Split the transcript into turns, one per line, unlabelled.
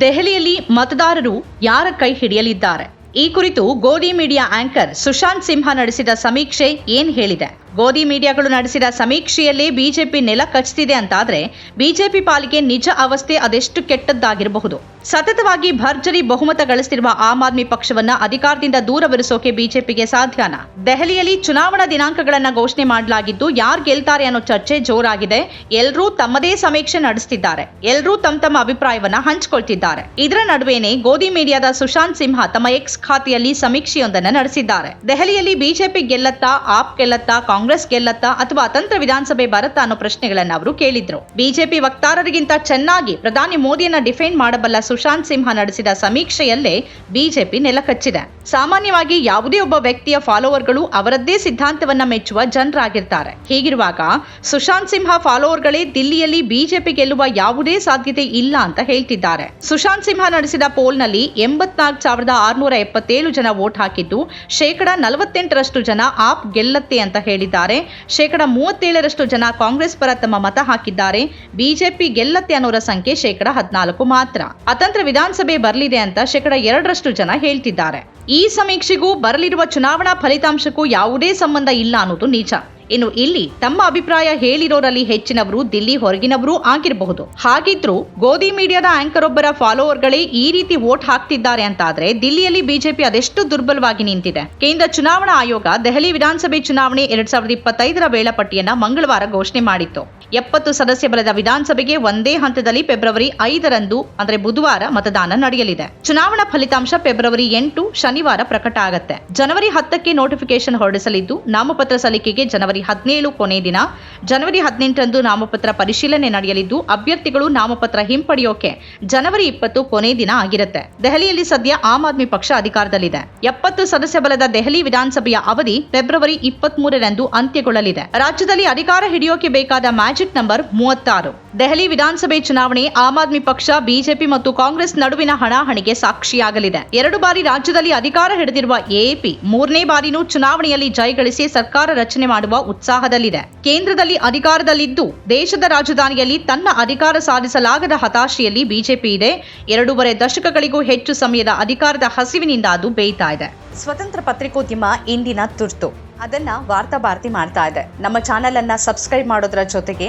ದೆಹಲಿಯಲ್ಲಿ ಮತದಾರರು ಯಾರ ಕೈ ಹಿಡಿಯಲಿದ್ದಾರೆ? ಈ ಕುರಿತು ಗೋದಿ ಮೀಡಿಯಾ ಆಂಕರ್ ಸುಶಾಂತ್ ಸಿಂಹ ನಡೆಸಿದ ಸಮೀಕ್ಷೆ ಏನ್ ಹೇಳಿದೆ? ಗೋದಿ ಮೀಡಿಯಾಗಳು ನಡೆಸಿದ ಸಮೀಕ್ಷೆಯಲ್ಲೇ ಬಿಜೆಪಿ ನೆಲ ಕಚ್ಚುತ್ತಿದೆ ಅಂತಾದ್ರೆ ಬಿಜೆಪಿ ಪಾಲಿಗೆ ನಿಜ ಅವಸ್ಥೆ ಅದೆಷ್ಟು ಕೆಟ್ಟದ್ದಾಗಿರಬಹುದು. ಸತತವಾಗಿ ಭರ್ಜರಿ ಬಹುಮತ ಗಳಿಸಿರುವ ಆಮ್ ಆದ್ಮಿ ಪಕ್ಷವನ್ನ ಅಧಿಕಾರದಿಂದ ದೂರವಿರಿಸೋಕೆ ಬಿಜೆಪಿಗೆ ಸಾಧ್ಯನ? ದೆಹಲಿಯಲ್ಲಿ ಚುನಾವಣಾ ದಿನಾಂಕಗಳನ್ನ ಘೋಷಣೆ ಮಾಡಲಾಗಿದ್ದು ಯಾರು ಗೆಲ್ತಾರೆ ಅನ್ನೋ ಚರ್ಚೆ ಜೋರಾಗಿದೆ. ಎಲ್ಲರೂ ತಮ್ಮದೇ ಸಮೀಕ್ಷೆ ನಡೆಸುತ್ತಿದ್ದಾರೆ ಎಲ್ಲರೂ ತಮ್ಮ ತಮ್ಮ ಅಭಿಪ್ರಾಯವನ್ನ ಹಂಚಿಕೊಳ್ತಿದ್ದಾರೆ. ಇದರ ನಡುವೆನೆ ಗೋಧಿ ಮೀಡಿಯಾದ ಸುಶಾಂತ್ ಸಿಂಹ ತಮ್ಮ ಎಕ್ಸ್ ಖಾತೆಯಲ್ಲಿ ಸಮೀಕ್ಷೆಯೊಂದನ್ನು ನಡೆಸಿದ್ದಾರೆ. ದೆಹಲಿಯಲ್ಲಿ ಬಿಜೆಪಿ ಗೆಲ್ಲತ್ತಾ, ಆಪ್ ಗೆಲ್ಲತ್ತಾ, ಕಾಂಗ್ರೆಸ್ ಗೆಲ್ಲತ್ತಾ ಅಥವಾ ಅತಂತ್ರ ವಿಧಾನಸಭೆ ಬರುತ್ತಾ ಅನ್ನೋ ಪ್ರಶ್ನೆಗಳನ್ನ ಅವರು ಕೇಳಿದ್ರು. ಬಿಜೆಪಿ ವಕ್ತಾರರಿಗಿಂತ ಚೆನ್ನಾಗಿ ಪ್ರಧಾನಿ ಮೋದಿಯನ್ನ ಡಿಫೆಂಡ್ ಮಾಡಬಲ್ಲ ಸುಶಾಂತ್ ಸಿಂಹ ನಡೆಸಿದ ಸಮೀಕ್ಷೆಯಲ್ಲೇ ಬಿಜೆಪಿ ನೆಲಕಚ್ಚಿದೆ ಸಾಮಾನ್ಯವಾಗಿ ಯಾವುದೇ ಒಬ್ಬ ವ್ಯಕ್ತಿಯ ಫಾಲೋವರ್ಗಳು ಅವರದ್ದೇ ಸಿದ್ಧಾಂತವನ್ನ ಮೆಚ್ಚುವ ಜನರಾಗಿರ್ತಾರೆ. ಹೀಗಿರುವಾಗ ಸುಶಾಂತ್ ಸಿಂಹ ಫಾಲೋವರ್ಗಳೇ ದಿಲ್ಲಿಯಲ್ಲಿ ಬಿಜೆಪಿ ಗೆಲ್ಲುವ ಯಾವುದೇ ಸಾಧ್ಯತೆ ಇಲ್ಲ ಅಂತ ಹೇಳ್ತಿದ್ದಾರೆ. ಸುಶಾಂತ್ ಸಿಂಹ ನಡೆಸಿದ ಪೋಲ್ನಲ್ಲಿ ಎಂಬತ್ನಾಲ್ಕು ಸಾವಿರದ ಆರುನೂರ ಎಪ್ಪತ್ತೇಳು ಜನ ವೋಟ್ ಹಾಕಿದ್ದು, ಶೇಕಡಾ ನಲವತ್ತೆಂಟರಷ್ಟು ಜನ ಆಪ್ ಗೆಲ್ಲತ್ತೆ ಅಂತ ಹೇಳಿದ್ದಾರೆ. ಶೇಕಡ ಮೂವತ್ತೇಳರಷ್ಟು ಜನ ಕಾಂಗ್ರೆಸ್ ಪರ ತಮ್ಮ ಮತ ಹಾಕಿದ್ದಾರೆ. ಬಿಜೆಪಿ ಗೆಲ್ಲತ್ತೆ ಅನ್ನೋರ ಸಂಖ್ಯೆ ಶೇಕಡ ಹದಿನಾಲ್ಕು ಮಾತ್ರ. ಅತಂತ್ರ ವಿಧಾನಸಭೆ ಬರಲಿದೆ ಅಂತ ಶೇಕಡ ಎರಡರಷ್ಟು ಜನ ಹೇಳ್ತಿದ್ದಾರೆ. ಈ ಸಮೀಕ್ಷೆಗೂ ಬರಲಿರುವ ಚುನಾವಣಾ ಫಲಿತಾಂಶಕ್ಕೂ ಯಾವುದೇ ಸಂಬಂಧ ಇಲ್ಲ ಅನ್ನೋದು ನಿಜ. ಇನ್ನು ಇಲ್ಲಿ ತಮ್ಮ ಅಭಿಪ್ರಾಯ ಹೇಳಿರೋರಲ್ಲಿ ಹೆಚ್ಚಿನವರು ದಿಲ್ಲಿ ಹೊರಗಿನವರೂ ಆಗಿರಬಹುದು. ಹಾಗಿದ್ರೂ ಗೋಧಿ ಮೀಡಿಯಾದ ಆಂಕರ್ ಒಬ್ಬರ ಫಾಲೋವರ್ಗಳೇ ಈ ರೀತಿ ವೋಟ್ ಹಾಕ್ತಿದ್ದಾರೆ ಅಂತಾದ್ರೆ ದಿಲ್ಲಿಯಲ್ಲಿ ಬಿಜೆಪಿ ಅದೆಷ್ಟು ದುರ್ಬಲವಾಗಿ ನಿಂತಿದೆ. ಕೇಂದ್ರ ಚುನಾವಣಾ ಆಯೋಗ ದೆಹಲಿ ವಿಧಾನಸಭೆ ಚುನಾವಣೆ ಎರಡ್ ಸಾವಿರದ ಇಪ್ಪತ್ತೈದರ ವೇಳಾಪಟ್ಟಿಯನ್ನ ಮಂಗಳವಾರ ಘೋಷಣೆ ಮಾಡಿತ್ತು. ಎಪ್ಪತ್ತು ಸದಸ್ಯ ಬಲದ ವಿಧಾನಸಭೆಗೆ ಒಂದೇ ಹಂತದಲ್ಲಿ ಫೆಬ್ರವರಿ ಐದರಂದು, ಅಂದ್ರೆ ಬುಧವಾರ ಮತದಾನ ನಡೆಯಲಿದೆ. ಚುನಾವಣಾ ಫಲಿತಾಂಶ ಫೆಬ್ರವರಿ ಎಂಟು ಶನಿವಾರ ಪ್ರಕಟ ಆಗತ್ತೆ. ಜನವರಿ ಹತ್ತಕ್ಕೆ ನೋಟಿಫಿಕೇಶನ್ ಹೊರಡಿಸಲಿದ್ದು, ನಾಮಪತ್ರ ಸಲ್ಲಿಕೆಗೆ ಜನವರಿ ಹದಿನೇಳು ಕೊನೆ ದಿನ. ಜನವರಿ ಹದಿನೆಂಟರಂದು ನಾಮಪತ್ರ ಪರಿಶೀಲನೆ ನಡೆಯಲಿದ್ದು, ಅಭ್ಯರ್ಥಿಗಳು ನಾಮಪತ್ರ ಹಿಂಪಡೆಯೋಕೆ ಜನವರಿ ಇಪ್ಪತ್ತು ಕೊನೆ ದಿನ ಆಗಿರುತ್ತೆ. ದೆಹಲಿಯಲ್ಲಿ ಸದ್ಯ ಆಮ್ ಆದ್ಮಿ ಪಕ್ಷ ಅಧಿಕಾರದಲ್ಲಿದೆ. ಎಪ್ಪತ್ತು ಸದಸ್ಯ ಬಲದ ದೆಹಲಿ ವಿಧಾನಸಭೆಯ ಅವಧಿ ಫೆಬ್ರವರಿ ಇಪ್ಪತ್ತ್ ಮೂರರಂದು ಅಂತ್ಯಗೊಳ್ಳಲಿದೆ. ರಾಜ್ಯದಲ್ಲಿ ಅಧಿಕಾರ ಹಿಡಿಯೋಕೆ ಬೇಕಾದ ಮ್ಯಾಜಿಕ್ ನಂಬರ್ ಮೂವತ್ತಾರು. ದೆಹಲಿ ವಿಧಾನಸಭೆ ಚುನಾವಣೆ ಆಮ್ ಆದ್ಮಿ ಪಕ್ಷ, ಬಿಜೆಪಿ ಮತ್ತು ಕಾಂಗ್ರೆಸ್ ನಡುವಿನ ಹಣಾಹಣಿಗೆ ಸಾಕ್ಷಿಯಾಗಲಿದೆ. ಎರಡು ಬಾರಿ ರಾಜ್ಯದಲ್ಲಿ ಅಧಿಕಾರ ಹಿಡಿದಿರುವ ಎಎಪಿ ಮೂರನೇ ಬಾರಿನೂ ಚುನಾವಣೆಯಲ್ಲಿ ಜಯಗಳಿಸಿ ಸರ್ಕಾರ ರಚನೆ ಮಾಡುವ ಉತ್ಸಾಹದಲ್ಲಿದೆ. ಕೇಂದ್ರದಲ್ಲಿ ಅಧಿಕಾರದಲ್ಲಿದ್ದು ದೇಶದ ರಾಜಧಾನಿಯಲ್ಲಿ ತನ್ನ ಅಧಿಕಾರ ಸಾಧಿಸಲಾಗದ ಹತಾಶೆಯಲ್ಲಿ ಬಿಜೆಪಿ ಇದೆ. ಎರಡೂವರೆ ದಶಕಗಳಿಗೂ ಹೆಚ್ಚು ಸಮಯದ ಅಧಿಕಾರದ ಹಸಿವಿನಿಂದ ಅದು ಬೇಯ್ತಾ ಇದೆ. ಸ್ವತಂತ್ರ ಪತ್ರಿಕೋದ್ಯಮ ಇಂದಿನ ತುರ್ತು. ಅದನ್ನ ವಾರ್ತಾ ಭಾರತಿ ಮಾಡ್ತಾ ಇದೆ. ನಮ್ಮ ಚಾನೆಲ್ ಅನ್ನ ಸಬ್ಸ್ಕ್ರೈಬ್ ಮಾಡೋದ್ರ ಜೊತೆಗೆ